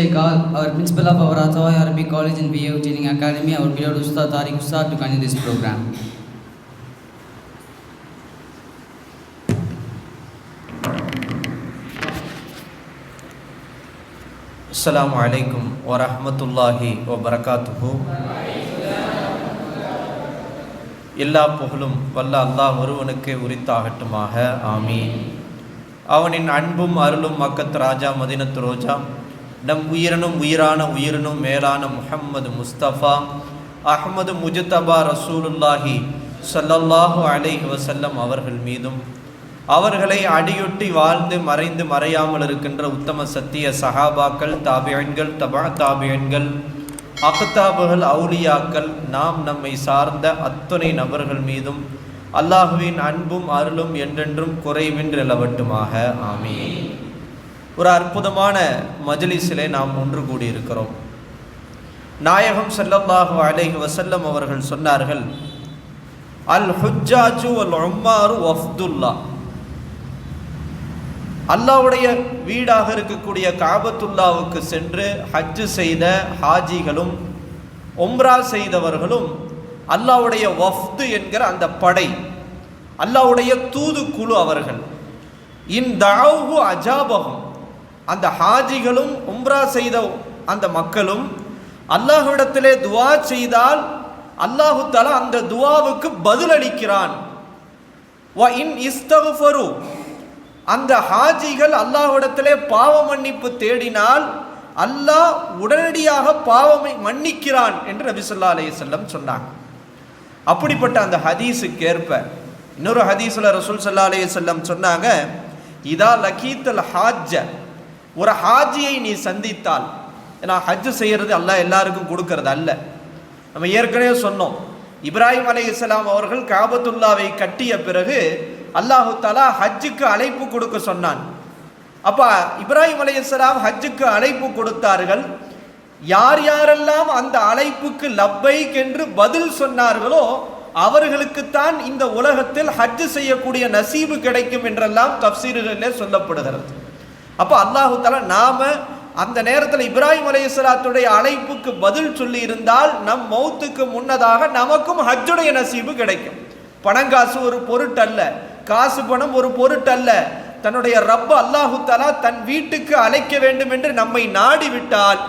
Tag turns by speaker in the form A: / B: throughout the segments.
A: Next, I call our principal of our Atawai Arabic College and VA Training Academy, our beloved Ustad Tariq Ustad, to continue this program.
B: அஸ்ஸலாமு அலைக்கும் வரஹ்மத்துல்லாஹி வபரகாத்துஹு எல்லா புகழும் வல்ல அல்லாஹ் ஒருவனுக்கே உரித்தாகட்டுமாக ஆமீன் அவனின் அன்பும் அருளும் மக்கத் ராஜா மதினத்து ரோஜா நம் உயிரனும் உயிரான உயிரினும் மேலான முஹம்மது முஸ்தபா அஹமது முஜ்தபா ரசூலுல்லாஹி சல்லல்லாஹு அலைஹி வசல்லம் அவர்கள் மீதும் அவர்களை அடியொட்டி வாழ்ந்து மறைந்து மறையாமல் இருக்கின்ற உத்தம சத்திய சஹாபாக்கள் தாபியன்கள் தபா தாபியன்கள் அகத்தாபுகள் அவுலியாக்கள் நாம் நம்மை சார்ந்த அத்துணை நபர்கள் மீதும் அல்லாஹுவின் அன்பும் அருளும் என்றென்றும் குறைவின்றி நிலவட்டுமாக. ஆமீன். ஒரு அற்புதமான மஜ்லிஸிலே நாம் ஒன்று கூடியிருக்கிறோம். நாயகம் செல்லல்லாஹு அலைஹி வசல்லம் அவர்கள் சொன்னார்கள் அல் ஹுஜ்ஜாஜு அல் உம்மாரு வஃப்துல்லா. அல்லாவுடைய வீடாக இருக்கக்கூடிய காபத்துல்லாவுக்கு சென்று ஹஜ்ஜு செய்த ஹாஜிகளும் ஒம்ரா செய்தவர்களும் அல்லாவுடைய வஃப்து என்கிற அந்த படை அல்லாவுடைய தூதுக்குழு அவர்கள். இந்த அஜாபகம் அந்த ஹாஜிகளும் உம்ரா செய்த அந்த மக்களும் அல்லாஹ்விடத்திலே துவா செய்தால் அல்லாஹு தலா அந்த துவாவுக்கு பதிலளிக்கிறான். வ இன் அந்த ஹாஜிகள் அல்லாஹ்விடத்திலே பாவ மன்னிப்பு தேடினால் அல்லாஹ் உடனடியாக பாவமை மன்னிக்கிறான் என்று நபிசுல்லா ஸல்லல்லாஹு சொன்னாங்க. அப்படிப்பட்ட அந்த ஹதீஸுக்கு ஏற்ப இன்னொரு ஹதீஸில் ரசூல் சல்லா அலைஹி சொன்னாங்க இதா லகீத்தல் ஹாஜ ஒரு ஹாஜியை நீ சந்தித்தால் ஏன்னா ஹஜ்ஜு செய்கிறது அல்லா எல்லாருக்கும் கொடுக்கறது அல்ல. நம்ம ஏற்கனவே சொன்னோம் இப்ராஹிம் அலைஹிஸ்ஸலாம் அவர்கள் காபத்துல்லாவை கட்டிய பிறகு அல்லாஹு தாலா ஹஜ்ஜுக்கு அழைப்பு கொடுக்க சொன்னான். அப்போ இப்ராஹிம் அலைஹிஸ்ஸலாம் ஹஜ்ஜுக்கு அழைப்பு கொடுத்தார்கள். யார் யாரெல்லாம் அந்த அழைப்புக்கு லப்பைக் என்று பதில் சொன்னார்களோ அவர்களுக்குத்தான் இந்த உலகத்தில் ஹஜ்ஜு செய்யக்கூடிய நசீபு கிடைக்கும் என்றெல்லாம் தப்சீர்களிலே சொல்லப்படுகிறது. அப்போ அல்லாஹு தலா நாம அந்த நேரத்தில் இப்ராஹிம் அலைஹிஸ்ஸலாத்துடைய அழைப்புக்கு பதில் சொல்லி இருந்தால் நம் மௌத்துக்கு முன்னதாக நமக்கும் ஹஜ்ஜுடைய நசீபு கிடைக்கும். பணங்காசு ஒரு பொருட்டல்ல காசு பணம் ஒரு பொருட்டல்ல தன்னுடைய ரப்ப அல்லாஹு தலா தன் வீட்டுக்கு அழைக்க வேண்டும் என்று நம்மை நாடிவிட்டால்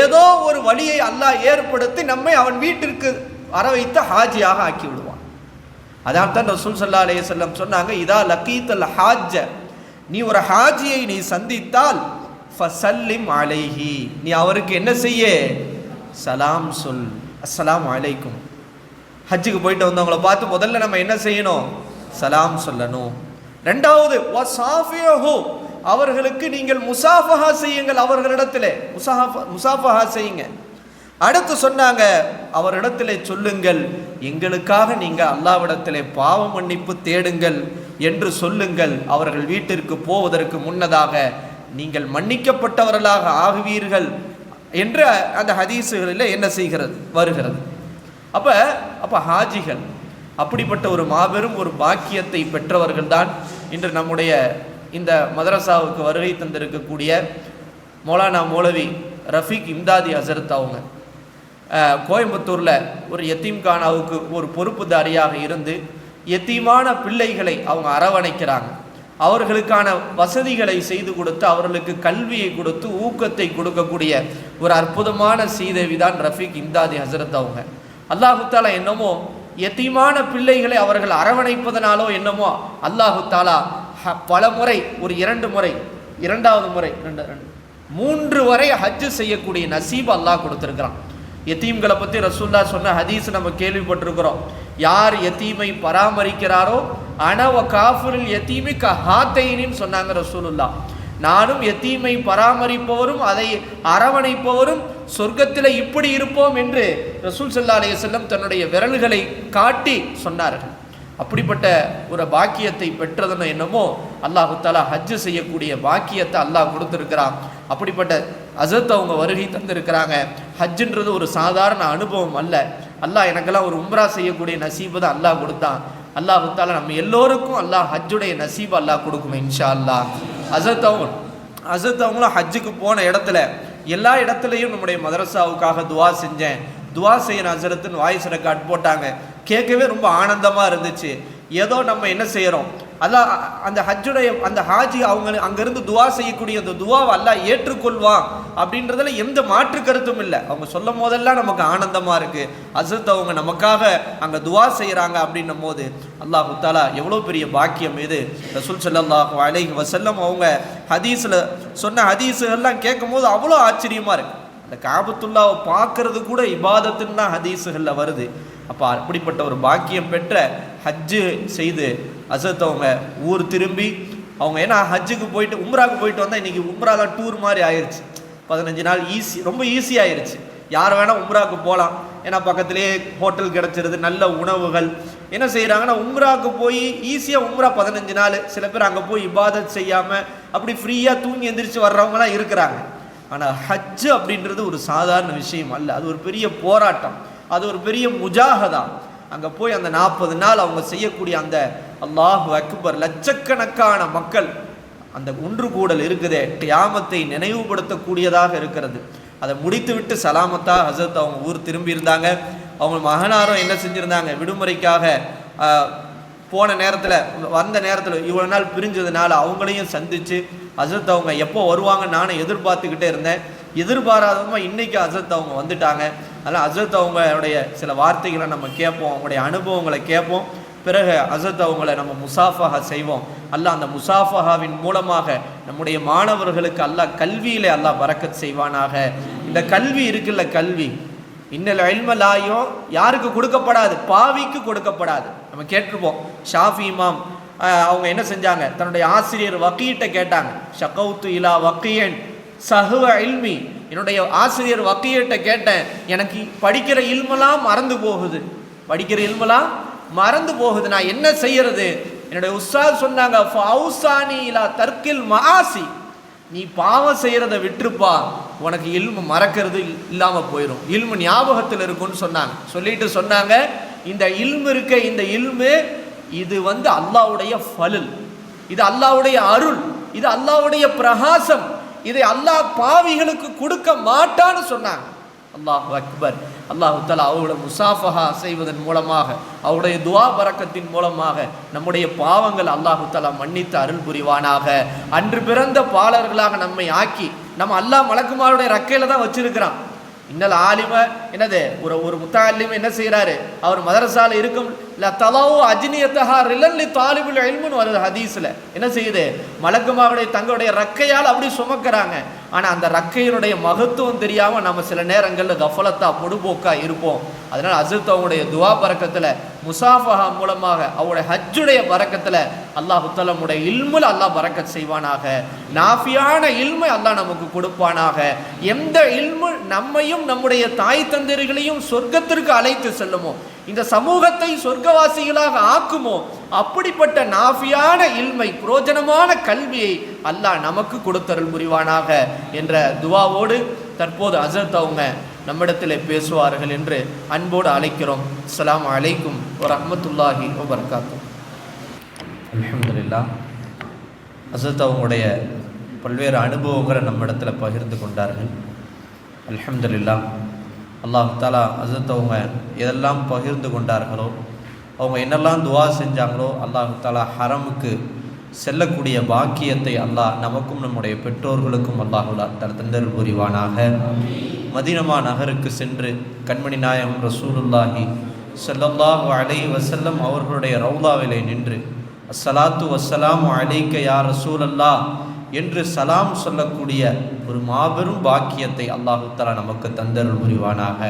B: ஏதோ ஒரு வழியை அல்லாஹ் ஏற்படுத்தி நம்மை அவன் வீட்டிற்கு வர வைத்து ஹாஜியாக ஆக்கி விடுவான். அதான் தான் ரசூல் சல்லா அலைஹி சொன்னாங்க இதா லக்கீத்தல் ஹாஜ நீ ஒரு ஹாஜியை நீ சந்தித்தால் ஃபசல்லிம் அலைஹி. நீ அவருக்கு என்ன செய்ய? சலாம் சொல். அஸ்லாம் அலைக்கும். ஹஜ்ஜுக்கு போயிட்டு வந்தவங்கள பார்த்து முதல்ல நம்ம என்ன செய்யணும்? சலாம் சொல்லணும். ரெண்டாவது வசாஃபியஹு அவர்களுக்கு நீங்கள் முசாஃபஹா செய்யுங்கள் அவர்களிடத்தில். முசாஃபா முசாஃபஹா செய்யுங்க. அடுத்து சொன்னாங்க அவரிடத்திலே சொல்லுங்கள். எங்களுக்காக நீங்கள் அல்லாவிடத்திலே பாவ மன்னிப்பு தேடுங்கள். என்று சொல்லுங்கள். அவர்கள் வீட்டிற்கு போவதற்கு முன்னதாக நீங்கள் மன்னிக்கப்பட்டவர்களாக ஆகுவீர்கள் என்று அந்த ஹதீஸுகளில் என்ன செய்கிறது? வருகிறது. அப்போ அப்போ ஹாஜிகள் அப்படிப்பட்ட ஒரு மாபெரும் ஒரு பாக்கியத்தை பெற்றவர்கள் தான் இன்று நம்முடைய இந்த மதரசாவுக்கு வருகை தந்திருக்கக்கூடிய மௌலானா மௌலவி ரஃபீக் இம்தாதி ஹசரத் அவங்க. கோயம்புத்தூரில் ஒரு எத்தீம்கானாவுக்கு ஒரு பொறுப்புதாரியாக இருந்து எத்தீமான பிள்ளைகளை அவங்க அரவணைக்கிறாங்க. அவர்களுக்கான வசதிகளை செய்து கொடுத்து அவர்களுக்கு கல்வியை கொடுத்து ஊக்கத்தை கொடுக்கக்கூடிய ஒரு அற்புதமான சீதேவி தான் ரஃபீக் இம்தாதி ஹசரத் அவங்க. அல்லாஹுத்தாலா என்னமோ எத்தீமான பிள்ளைகளை அவர்கள் அரவணைப்பதனாலோ என்னமோ அல்லாஹுத்தாலா ஹ- பல முறை ஒரு இரண்டு முறை இரண்டாவது முறை ரெண்டு ரெண்டு மூன்று வரை ஹஜ்ஜு செய்யக்கூடிய நசீப் அல்லாஹ் கொடுத்துருக்கிறான். எத்தீம்களை பற்றி ரசூல்லா சொன்ன ஹதீஸ் நம்ம கேள்விப்பட்டிருக்கிறோம். யார் எத்தீமை பராமரிக்கிறாரோ அனவ காஃபுரில் எத்தீமி க ஹாத்தைனின்னு சொன்னாங்க ரசூலுல்லா நானும் எத்தீமை பராமரிப்பவரும் அதை அரவணைப்பவரும் சொர்க்கத்தில் இப்படி இருப்போம் என்று ரசூல் சல்லா செல்லம் தன்னுடைய விரல்களை காட்டி சொன்னார்கள். அப்படிப்பட்ட ஒரு பாக்கியத்தை பெற்றதுன்னு என்னமோ அல்லாஹு தாலா ஹஜ்ஜு செய்யக்கூடிய பாக்கியத்தை அல்லாஹ் கொடுத்துருக்கிறான். அப்படிப்பட்ட அசத் அவங்க வருகை தந்திருக்கிறாங்க. ஹஜ்ஜுன்றது ஒரு சாதாரண அனுபவம் அல்ல. அல்லாஹ் எனக்கெல்லாம் ஒரு உம்ரா செய்யக்கூடிய நசீபு தான் அல்லாஹ் கொடுத்தான். அல்லாஹ் கொடுத்தால நம்ம எல்லோருக்கும் அல்லாஹ் ஹஜ்ஜுடைய நசீப் அல்லாஹ் கொடுக்குமே இன்ஷா அல்லாஹ் அசத் அவங்க அசத் அவங்களும் ஹஜ்ஜுக்கு போன இடத்துல எல்லா இடத்துலையும் நம்முடைய மதரசாவுக்காக துவா செஞ்சேன். துவா செய்யற அசரத்துன்னு வாய்ஸ் ரெக்கார்ட் போட்டாங்க. கேட்கவே ரொம்ப ஆனந்தமாக இருந்துச்சு. ஏதோ நம்ம என்ன செய்கிறோம் அல்லாஹ் அந்த ஹஜ்ஜுடைய அந்த ஹாஜி அவங்க அங்கேருந்து துவா செய்யக்கூடிய அந்த துவாவை அல்லாஹ் ஏற்றுக்கொள்வான் அப்படின்றதுல எந்த மாற்று கருத்தும் இல்லை. அவங்க சொல்லும் போதெல்லாம் நமக்கு ஆனந்தமாக இருக்குது அசத் அவங்க நமக்காக அங்கே துவா செய்கிறாங்க அப்படின்னும் போது அல்லாஹு தாலா எவ்வளோ பெரிய பாக்கியம் இது. ரசூல் ஸல்லல்லாஹு அலைஹி வசல்லம் அவங்க ஹதீஸில் சொன்ன ஹதீஸுகள்லாம் கேட்கும் போது அவ்வளோ ஆச்சரியமாக இருக்குது அந்த காபத்துல்லாவை பார்க்கறது கூட இபாதத்துன்னு தான் ஹதீஸுகளில் வருது. அப்போ அப்படிப்பட்ட ஒரு பாக்கியம் பெற்ற ஹஜ்ஜு செய்து அசத் அவங்க ஊர் திரும்பி அவங்க ஏன்னா ஹஜ்ஜுக்கு போயிட்டு உம்ராவுக்கு போயிட்டு வந்தால் இன்றைக்கி உம்ராலாம் டூர் மாதிரி ஆயிடுச்சு பதினஞ்சு நாள் ஈஸி ரொம்ப ஈஸி ஆயிடுச்சு யார் வேணால் உம்ராவுக்கு போகலாம் ஏன்னா பக்கத்துலேயே ஹோட்டல் கிடச்சிருது நல்ல உணவுகள். என்ன செய்கிறாங்கன்னா உம்ராவுக்கு போய் ஈஸியாக உம்ரா பதினஞ்சு நாள். சில பேர் அங்கே போய் இபாதத் செய்யாமல் அப்படி ஃப்ரீயாக தூங்கி எந்திரிச்சு வர்றவங்களாம் இருக்கிறாங்க. ஆனால் ஹஜ்ஜு அப்படின்றது ஒரு சாதாரண விஷயம் அல்ல. அது ஒரு பெரிய போராட்டம். அது ஒரு பெரிய முஜாகதா அங்கே போய் அந்த நாற்பது நாள் அவங்க செய்யக்கூடிய அந்த அல்லாஹு அக்பர் லட்சக்கணக்கான மக்கள் அந்த ஒன்று கூடல் இருக்குதே கியாமத்தை நினைவுபடுத்தக்கூடியதாக இருக்கிறது. அதை முடித்துவிட்டு சலாமத்தா ஹசரத் அவங்க ஊர் திரும்பியிருந்தாங்க. அவங்க மகனாரும் என்ன செஞ்சுருந்தாங்க? விடுமுறைக்காக போன நேரத்தில் வந்த நேரத்தில் இவ்வளோ நாள் பிரிஞ்சதுனால அவங்களையும் சந்தித்து அசத் அவங்க எப்போ வருவாங்க நானும் எதிர்பார்த்துக்கிட்டே இருந்தேன். எதிர்பாராதமாக இன்றைக்கி அசத் அவங்க வந்துட்டாங்க. அதனால் அசத் அவங்களுடைய சில வார்த்தைகளை நம்ம கேட்போம் அவங்களுடைய அனுபவங்களை கேட்போம். பிறகு அசத் அவங்களை நம்ம முசாஃபஹா செய்வோம். அல்லாஹ் அந்த முசாஃபஹாவின் மூலமாக நம்முடைய மாணவர்களுக்கு அல்லாஹ் கல்வியில் அல்லாஹ் வரக்கத் செய்வானாக. இந்த கல்வி இருக்குல்ல கல்வி. இன்னல் இல்மலாயும் யாருக்கு கொடுக்கப்படாது? பாவிக்கு கொடுக்கப்படாது. நம்ம கேட்டிருப்போம். ஷாஃபி இமாம் அவங்க என்ன செஞ்சாங்க? தன்னுடைய ஆசிரியர் வக்கீட்ட கேட்டாங்க. ஷகவுத்து இலா வக்கீயன் சஹுவ இல்மி. என்னுடைய ஆசிரியர் வக்கீட்ட கேட்டேன் எனக்கு படிக்கிற இல்மெல்லாம் மறந்து போகுது. படிக்கிற இல்மெல்லாம் மறந்து போகுது நான் என்ன செய்யறது? என்னுடைய உஸ்தாத் சொன்னாங்க ஃபவுசானி இலா தர்க்கில் மாசி நீ பாவம் செய்கிறத விட்டுருப்பா. உனக்கு இல்மு மறக்கிறது இல்- போயிடும் இல்மு ஞாபகத்தில் இருக்கும்னு சொன்னாங்க. சொல்லிட்டு சொன்னாங்க இந்த இல்மு இருக்க இந்த இல்மு இது வந்து அல்லாவுடைய ஃபலுல். இது அல்லாவுடைய அருள். இது அல்லாவுடைய பிரகாசம். இதை அல்லாஹ் பாவிகளுக்கு கொடுக்க மாட்டான்னு சொன்னாங்க. அல்லாஹ் அக்பர். அல்லாஹு தஆலா அவருடைய முசாஃபஹா செய்வதன் மூலமாக அவருடைய துவா பறக்கத்தின் மூலமாக நம்முடைய பாவங்கள் அல்லாஹுத்தாலா மன்னித்து அருள் புரிவானாக. அன்று பிறந்த பாலர்களாக நம்மை ஆக்கி நம்ம அல்லாஹ் மலக்குமாருடைய ரக்கையில் தான் வச்சிருக்கிறான். இன்னல் ஆலிம என்னது ஒரு ஒரு முத்தாலிம் என்ன செய்கிறாரு அவர் மதரசால இருக்கும் தலவு அஜ்னியத்தஹா ரிலன்லி தாலிபுல் இல்முன்னு வருது ஹதீஸ்ல என்ன செய்யுது? மலக்குமாவுடைய தங்களுடைய ரக்கையால் அப்படி சுமக்கிறாங்க. ஆனால் அந்த ரக்கையினுடைய மகத்துவம் தெரியாமல் நம்ம சில நேரங்களில் கஃபலத்தா பொடுபோக்காக இருப்போம். அதனால் அசத் அவங்களுடைய துவா பறக்கத்தில் முசாஃபஹா மூலமாக அவருடைய ஹஜ்ஜுடைய பறக்கத்தில் அல்லாஹ் நம்முடைய இல்முல அல்லாஹ் பறக்க செய்வானாக. நாஃபியான இல்மை அல்லாஹ் நமக்கு கொடுப்பானாக. எந்த இல்மு நம்மையும் நம்முடைய தாய் தந்தைகளையும் சொர்க்கத்திற்கு அழைத்து செல்லுமோ இந்த சமூகத்தை சொர்க்கவாசிகளாக ஆக்குமோ? அப்படிப்பட்ட நாஃபியான இல்மை புரோஜனமான கல்வியை அல்லாஹ் நமக்கு கொடுத்தருள் புரிவானாக என்ற துவாவோடு தற்போது அசரத் அவங்க நம்மிடத்தில் பேசுவார்கள் என்று அன்போடு அழைக்கிறோம். அஸ்லாம் அலைக்கும் வரஹ்மத்துல்லாஹி வபரகாத்துஹு அலமதுல்லா அசத் அவங்களுடைய பல்வேறு அனுபவங்களை நம்மிடத்தில் பகிர்ந்து கொண்டார்கள். அலமதுல்லா அல்லாஹ் அசத்தவங்க எதெல்லாம் பகிர்ந்து கொண்டார்களோ அவங்க என்னெல்லாம் துவா செஞ்சாங்களோ அல்லாஹாலா ஹரமுக்கு செல்லக்கூடிய பாக்கியத்தை அல்லாஹ் நமக்கும் நம்முடைய பெற்றோர்களுக்கும் அல்லாஹுலா தன் தந்தர் புரிவானாக. மதினமா நகருக்கு சென்று கண்மணி நாயகம் ரசூலுல்லாஹி ஸல்லல்லாஹு அலை வசல்லம் அவர்களுடைய ரவுதாவிலே நின்று அஸ்ஸலாத்து வசலாம் அலைக்க யா ரசூலல்லா என்று சலாம் சொல்லக்கூடிய ஒரு மாபெரும் பாக்கியத்தை அல்லாஹு நமக்கு தந்தருள் புரிவானாக.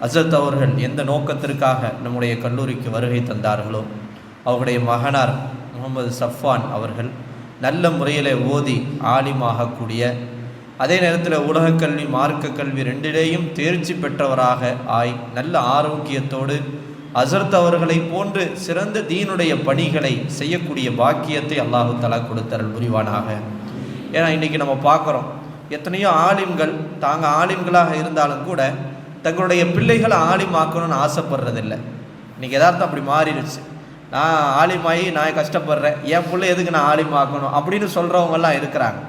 B: அசத் அவர்கள் எந்த நோக்கத்திற்காக நம்முடைய கல்லூரிக்கு வருகை தந்தார்களோ அவருடைய மகனார் முகமது சஃப்வான் அவர்கள் நல்ல முறையில் ஓதி ஆலிமாகக்கூடிய அதே நேரத்தில் உலகக் கல்வி மார்க்க கல்வி ரெண்டிலேயும் தேர்ச்சி பெற்றவராக ஆய் நல்ல ஆரோக்கியத்தோடு அசர்த் அவர்களை போன்று சிறந்த தீனுடைய பணிகளை செய்யக்கூடிய பாக்கியத்தை அல்லாஹு தலா கொடுத்தரல் புரிவானாக. ஏன்னா இன்றைக்கி நம்ம பார்க்குறோம் எத்தனையோ ஆலிம்கள் தாங்க ஆலிம்களாக இருந்தாலும் கூட தங்களுடைய பிள்ளைகளை ஆலிமாக்கணும்னு ஆசைப்படுறதில்ல. இன்றைக்கி எதார்த்தம் அப்படி மாறிடுச்சு. நான் ஆலிமாயி நான் கஷ்டப்படுறேன் என் பிள்ளை எதுக்கு நான் ஆலிமாக்கணும் அப்படின்னு சொல்கிறவங்கெல்லாம் இருக்கிறாங்க.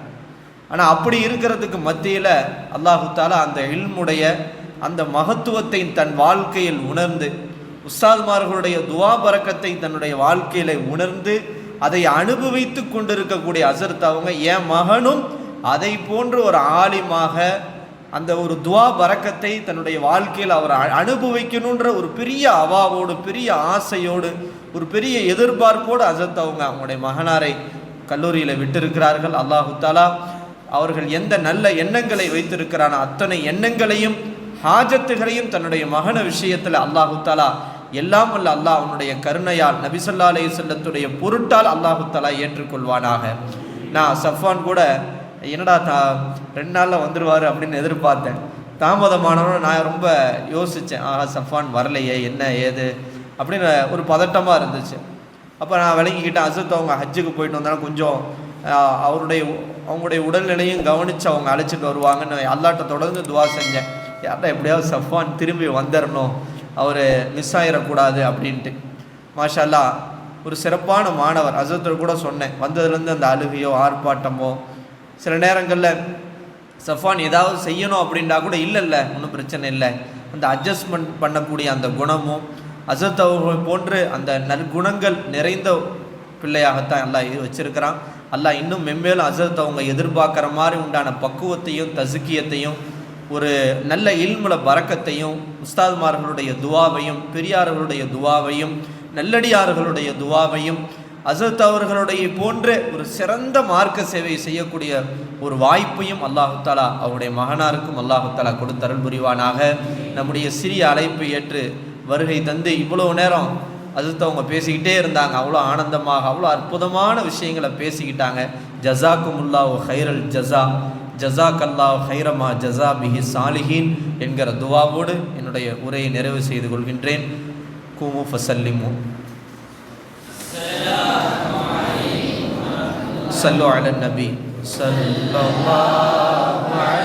B: ஆனால் அப்படி இருக்கிறதுக்கு மத்தியில் அல்லாஹு தாலா அந்த இல்முடைய அந்த மகத்துவத்தை தன் வாழ்க்கையில் உணர்ந்து உஸ்தாத்மார்களுடைய துவா பறக்கத்தை தன்னுடைய வாழ்க்கையில உணர்ந்து அதை அனுபவித்து கொண்டிருக்கக்கூடிய அசர்த் அவங்க என் மகனும் அதை போன்று ஒரு ஆலிமாக அந்த ஒரு துவா பறக்கத்தை தன்னுடைய வாழ்க்கையில் அவர் அனுபவிக்கணுன்ற ஒரு பெரிய அவாவோடு பெரிய ஆசையோடு ஒரு பெரிய எதிர்பார்ப்போடு அசத் அவங்க அவங்களுடைய மகனாரை கல்லூரியில் விட்டிருக்கிறார்கள். அல்லாஹு தாலா அவர்கள் எந்த நல்ல எண்ணங்களை வைத்திருக்கிறானோ அத்தனை எண்ணங்களையும் ஹாஜத்துகளையும் தன்னுடைய மகன விஷயத்தில் அல்லாஹு தாலா எல்லாம் வல்ல அல்லாஹ் அவனுடைய கருணையால் நபிசல்லா அலைஹி செல்லத்துடைய பொருட்டால் அல்லாஹு தாலா ஏற்றுக்கொள்வானாக. நான் சஃபான் கூட என்னடா தா ரெண்டு நாளில் வந்துடுவார் அப்படின்னு எதிர்பார்த்தேன். தாமதமானவனும் நான் ரொம்ப யோசித்தேன் ஆஹா சஃபான் வரலையே என்ன ஏது அப்படின்னு ஒரு பதட்டமாக இருந்துச்சு. அப்போ நான் விளங்கிக்கிட்டேன் அசத் அவங்க ஹஜ்ஜுக்கு போயிட்டு வந்தாலும் கொஞ்சம் அவருடைய அவங்களுடைய உடல்நிலையும் கவனித்து அவங்க அழைச்சிட்டு வருவாங்கன்னு அல்லாட்ட தொடர்ந்து துவா செஞ்சேன். யார்டா எப்படியாவது சஃபான் திரும்பி வந்துடணும் அவர் மிஸ் ஆகிடக்கூடாது அப்படின்ட்டு. மாஷா ஒரு சிறப்பான மாணவர். அசத்தில் கூட சொன்னேன். வந்ததுலேருந்து அந்த அழுகையோ ஆர்ப்பாட்டமோ சில நேரங்களில் சஃபான் ஏதாவது செய்யணும் அப்படின்டா கூட இல்லை இல்லை ஒன்றும் பிரச்சனை இல்லை. அந்த அட்ஜஸ்ட்மெண்ட் பண்ணக்கூடிய அந்த குணமும் அசத் அவர்கள் போன்று அந்த நற்குணங்கள் நிறைந்த பிள்ளையாகத்தான் எல்லாம் இது வச்சுருக்கிறான். அல்லாஹ் இன்னும் மென்மேலும் அசத் அவங்க எதிர்பார்க்குற மாதிரி உண்டான பக்குவத்தையும் தசுக்கியத்தையும் ஒரு நல்ல இல்முல பறக்கத்தையும் உஸ்தாதுமார்களுடைய துவாவையும் பெரியார்களுடைய துவாவையும் நல்லடியார்களுடைய துவாவையும் அசத் அவர்களுடைய போன்ற ஒரு சிறந்த மார்க்க சேவை செய்யக்கூடிய ஒரு வாய்ப்பையும் அல்லாஹுத்தாலா அவருடைய மகனாருக்கும் அல்லாஹுத்தாலா கொடுத்தருள் புரிவானாக. நம்முடைய சிறிய அழைப்பை ஏற்று வருகை தந்து இவ்வளவு நேரம் அசத் அவங்க பேசிக்கிட்டே இருந்தாங்க. அவ்வளோ ஆனந்தமாக அவ்வளோ அற்புதமான விஷயங்களை பேசிக்கிட்டாங்க. ஜசாக்குமுல்லாஹு ஹைரல் ஜஸா. ஜசாக் அல்லாஹ் ஹைரமா ஜஸா பிஹி சாலிஹீன் என்கிற துவாவோடு என்னுடைய உரையை நிறைவு செய்து கொள்கின்றேன் கூமு ஃபசல்லிமு صلوا على النبي صلى الله عليه